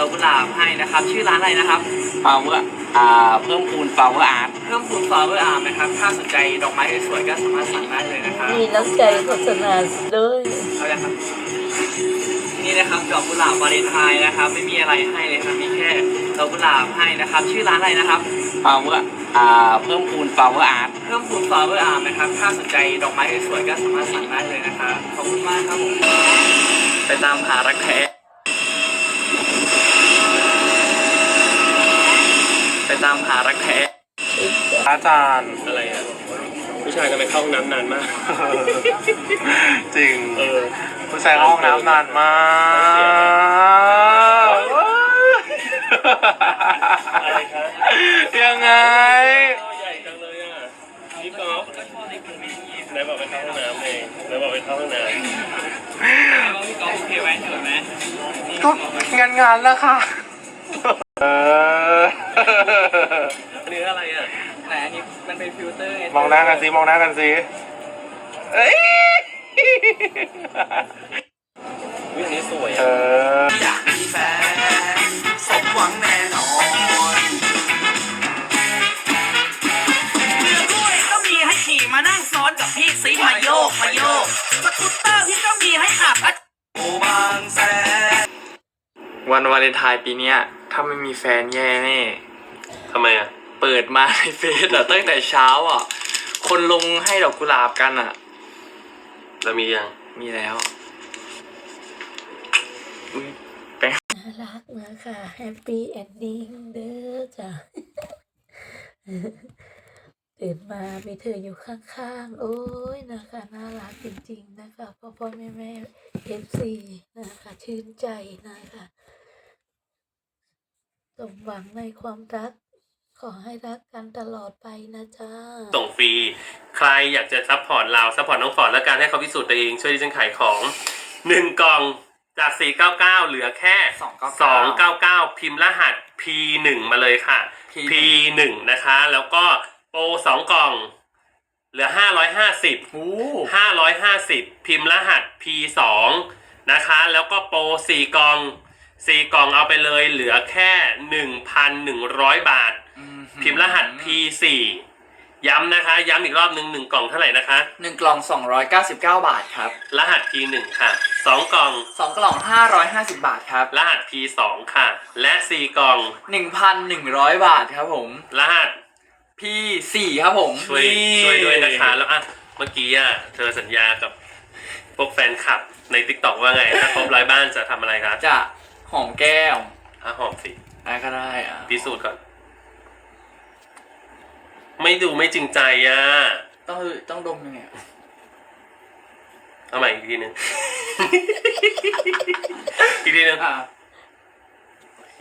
ดอกกุหลาบให้นะครับ ชื่อร้านอะไรนะครับ ฟาวเวอร์อ่าเพิ่มคูณฟาวเวอร์อาร์ตเพิ่มพูนฟลาวเวอร์อาร์มนะครับ ถ้าสนใจดอกไม้สวยๆก็สามารถสั่งได้เลยนะครับมีน้ำใจโฆษณาด้วยเอาละครับ นี่นะครับดอกกุหลาบวาเลนไทน์นะครับ ไม่มีอะไรให้เลยครับ มีแค่ดอกกุหลาบให้นะครับ ชื่อร้านอะไรนะครับ ฟาวเวอร์อ่าเพิ่มคูณฟาวเวอร์อาร์ตเพิ่มพูนฟลาวเวอร์อาร์มนะครับ ถ้าสนใจดอกไม้สวยๆก็สามารถสั่งได้เลยนะครับ ขอบคุณมากครับผม ไปตามหารักแท้ไปตามหารักแท้อาจารย์ อะไรอะผู้ชายกันไปเข้าห้องน้ำนานมาก จริงเออ ผู้ชายเข้าห้องน้ำนานมากอะไรคะ ยังไง ใหญ่จังเลยอะพี่ก๊อฟไหนบอกไปเข้าห้องน้ำเองไหนบอกไปเข้าห้องน้พี่กอล์ฟโอเคไหมสวยไหมก็งานงานแล้วค่ะ เออำอันนี้อะไรอะ แต่อันนี้มัน เป็นฟิลเตอร์ไมองหน้ากันสิมองหน้ากันสิเอ้ยวิอันนี้สวยเออะออยากมีแฟนสมหวังแน่นอนเรือด้วยก็มีให้ขี่มานั่งซ้อนกับพี่สีมาโยกมาโยกสกูตเตอร์พี่ก็มีให้ขับอะโอบางแสนวันวาเลนไทน์ปีเนี้ยถ้าไม่มีแฟนแย่แน่ทำไมอะ เปิดมาในเฟซอะตั้งแต่เช้าอะคนลงให้ดอกกุหลาบกันอะแล้วมียัง มีแล้วอุ๊ยแป้งน่ารักนะคะแฮปปี้เอนดิ้งเด้อจ้ะตื่นมามีเธออยู่ข้างๆ โอ้ยนะคะน่ารักจริงๆนะคะพ่อพ่อแม่แม่เอฟซีนะคะชื่นใจนะคะสมหวังในความรัก ขอให้รักกันตลอดไปนะจ๊ะส่งฟรี ใครอยากจะซัพพอร์ตเราซัพพอร์ตน้องฟอร์ดแล้วการให้เขาพิสูจน์ตัวเอง ช่วยดิฉันขายของหนึ่งกล่องจาก 499 เหลือแค่ 299 299 พิมพ์รหัส P1 มาเลยค่ะ P1 P1 นะคะ แล้วก็โปรสองกล่อง เหลือ 550 โอ้550 พิมพ์รหัส P2 นะคะ แล้วก็โปร4กล่อง4กล่องเอาไปเลยเหลือแค่ 1,100 บาท พิมพ์รหัส P4 ย้ำนะคะ ย้ำอีกรอบหนึ่งหนึ่งกล่องเท่าไหร่นะคะ หนึ่งกล่อง 299 บาทครับรหัส P1 ค่ะสองกล่อง สองกล่อง 550 บาทครับ รหัส P2 ค่ะ และสี่กล่อง 1,100 บาทครับผม รหัส P4 ครับผมช่วยนี่ช่วยด้วยนะคะ แล้วอะเมื่อกี้อะเธอสัญญากับพวกแฟนคลับใน t ิ k t o k ว่าไง ถ้าครบร้อยบ้านจะทำอะไรคะจะหอมแก้วอะหอมสิอะไรก็ได้อะพิสูจน์ก่อน ไม่ดูไม่จริงใจอะ ต้องต้องดมยังไงอะเอาใหม่อีกทีหนึ่งอีกทีหนึ่งอะ โอเค